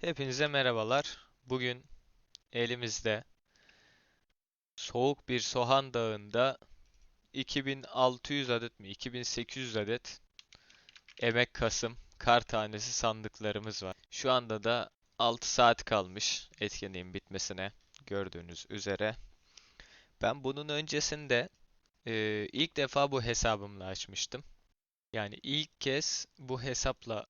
Hepinize merhabalar. Bugün elimizde soğuk bir Soğan Dağı'nda 2600 adet mi 2800 adet Emek Kasım kar tanesi sandıklarımız var. Şu anda da 6 saat kalmış etkinliğin bitmesine gördüğünüz üzere. Ben bunun öncesinde e, ilk defa bu hesabımla açmıştım. Yani ilk kez bu hesapla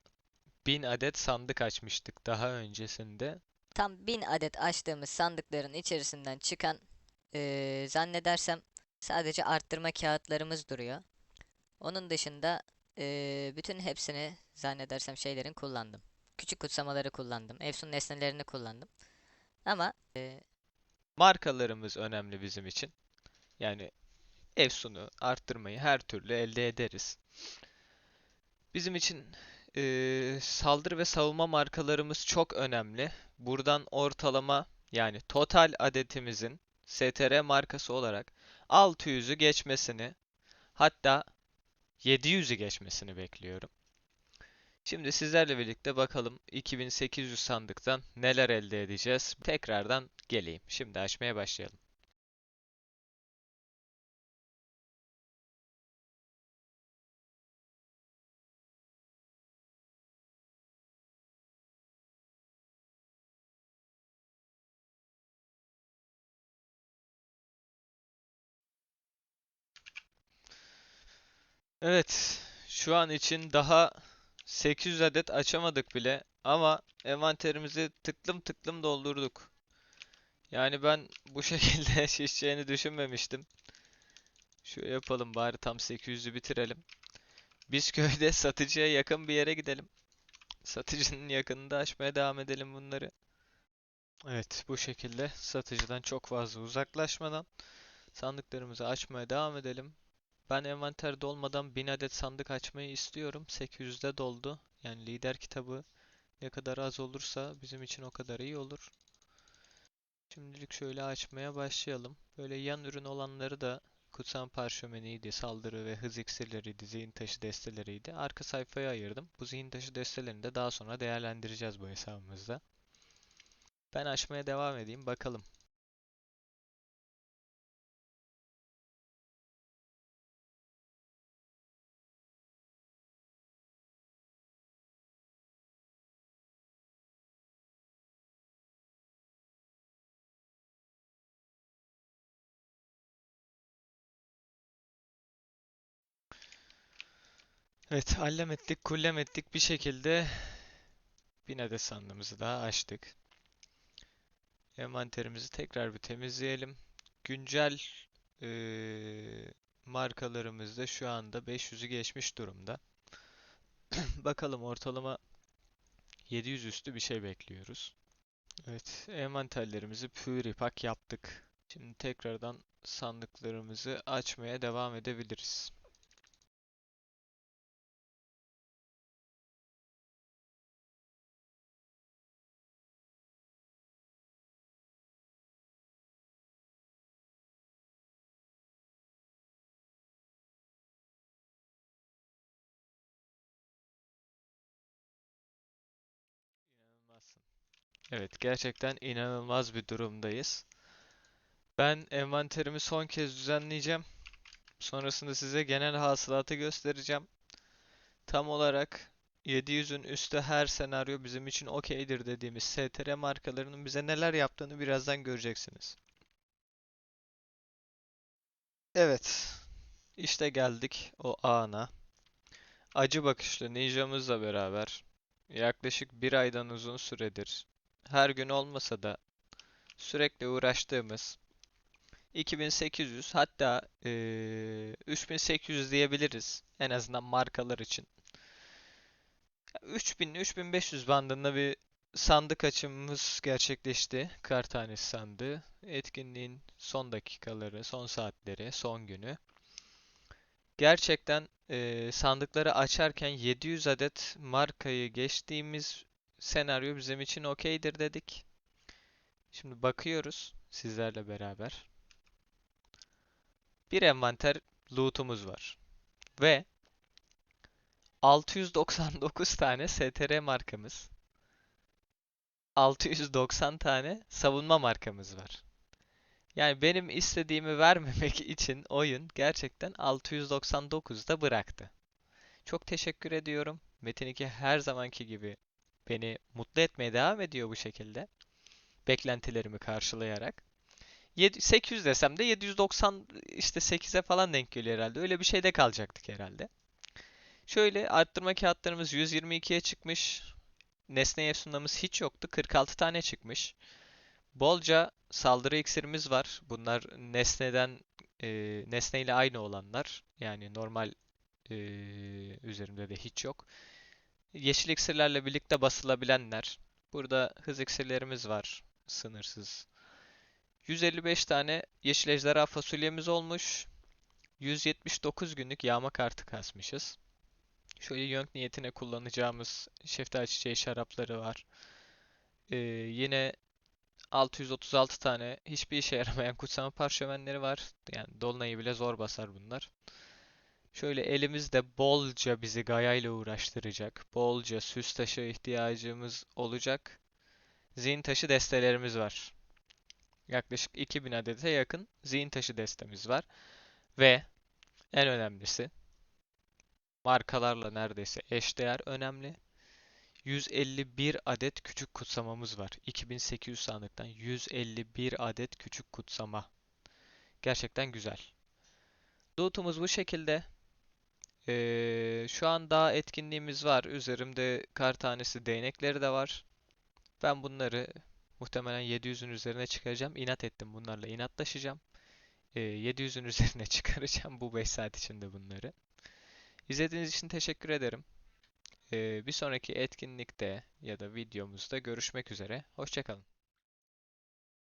1000 adet sandık açmıştık daha öncesinde. Tam 1000 adet açtığımız sandıkların içerisinden çıkan eee, zannedersem sadece arttırma kağıtlarımız duruyor. Onun dışında eee, bütün hepsini zannedersem şeylerin kullandım. Küçük kutsamaları kullandım. Efsun nesnelerini kullandım. Ama eee, Markalarımız önemli bizim için. Yani Efsun'u arttırmayı her türlü elde ederiz. Bizim için eee, saldırı ve savunma markalarımız çok önemli. Buradan ortalama yani total adetimizin STR markası olarak 600'ü geçmesini hatta 700'ü geçmesini bekliyorum. Şimdi sizlerle birlikte bakalım 2800 sandıktan neler elde edeceğiz. Tekrardan geleyim. Şimdi açmaya başlayalım. Evet, şu an için daha 800 adet açamadık bile ama envanterimizi tıklım tıklım doldurduk. Yani ben bu şekilde şişeceğini düşünmemiştim. Şöyle yapalım bari tam 800'ü bitirelim. Biz köyde satıcıya yakın bir yere gidelim. Satıcının yakınında açmaya devam edelim bunları. Evet, bu şekilde satıcıdan çok fazla uzaklaşmadan sandıklarımızı açmaya devam edelim. Ben envanter dolmadan 1000 adet sandık açmayı istiyorum. 800'de doldu. Yani lider kitabı ne kadar az olursa bizim için o kadar iyi olur. Şimdilik şöyle açmaya başlayalım. Böyle yan ürün olanları da kutsal parşömeniydi, saldırı ve hız iksirleriydi, zihin taşı desteleriydi. Arka sayfaya ayırdım. Bu zihin taşı destelerini de daha sonra değerlendireceğiz bu hesabımızda. Ben açmaya devam edeyim bakalım. Evet, allem ettik, kullem ettik bir şekilde 1000 adet sandığımızı daha açtık. Envanterimizi tekrar bir temizleyelim. Güncel eee markalarımız da şu anda 500'ü geçmiş durumda. Bakalım ortalama 700 üstü bir şey bekliyoruz. Evet, envanterlerimizi Puripak yaptık. Şimdi tekrardan sandıklarımızı açmaya devam edebiliriz. Evet, gerçekten inanılmaz bir durumdayız. Ben envanterimi son kez düzenleyeceğim. Sonrasında size genel hasılatı göstereceğim. Tam olarak 700'ün üstü her senaryo bizim için okeydir dediğimiz STR markalarının bize neler yaptığını birazdan göreceksiniz. Evet, işte geldik o ana. Acı bakışlı ninjamızla beraber yaklaşık bir aydan uzun süredir her gün olmasa da sürekli uğraştığımız 2800 hatta eee 3800 diyebiliriz en azından markalar için. 3000-3500 bandında bir sandık açımımız gerçekleşti. Kar tanesi sandığı. Etkinliğin son dakikaları, son saatleri, son günü. Gerçekten eee, sandıkları açarken 700 adet markayı geçtiğimiz senaryo bizim için okeydir dedik. Şimdi bakıyoruz sizlerle beraber. Bir envanter loot'umuz var. Ve 699 tane STR markamız. 690 tane savunma markamız var. Yani benim istediğimi vermemek için oyun gerçekten 699'da bıraktı. Çok teşekkür ediyorum. Metin 2 her zamanki gibi beni mutlu etmeye devam ediyor bu şekilde. Beklentilerimi karşılayarak. Yedi- 800 desem de 790 işte 8'e falan denk geliyor herhalde. Öyle bir şeyde kalacaktık herhalde. Şöyle arttırma kağıtlarımız 122'ye çıkmış. Nesne efsunamız hiç yoktu. 46 tane çıkmış. Bolca saldırı iksirimiz var. Bunlar nesneden e, nesneyle aynı olanlar. Yani normal e, üzerimde de hiç yok. Yeşil iksirlerle birlikte basılabilenler. Burada hız iksirlerimiz var. Sınırsız. 155 tane yeşil ejderha fasulyemiz olmuş. 179 günlük yağma kartı kasmışız. Şöyle yönk niyetine kullanacağımız şeftali çiçeği şarapları var. Ee, yine 636 tane hiçbir işe yaramayan kutsama parşömenleri var. Yani dolunayı bile zor basar bunlar. Şöyle elimizde bolca bizi gayayla uğraştıracak, bolca süs taşı ihtiyacımız olacak. Zihin taşı destelerimiz var. Yaklaşık 2000 adete yakın zihin taşı destemiz var. Ve en önemlisi markalarla neredeyse eşdeğer önemli. 151 adet küçük kutsamamız var. 2800 sandıktan 151 adet küçük kutsama. Gerçekten güzel. Loot'umuz bu şekilde. Ee, şu an daha etkinliğimiz var. Üzerimde kar tanesi değnekleri de var. Ben bunları muhtemelen 700'ün üzerine çıkaracağım. İnat ettim bunlarla inatlaşacağım. Ee, 700'ün üzerine çıkaracağım bu 5 saat içinde bunları. İzlediğiniz için teşekkür ederim. Ee, bir sonraki etkinlikte ya da videomuzda görüşmek üzere. Hoşçakalın.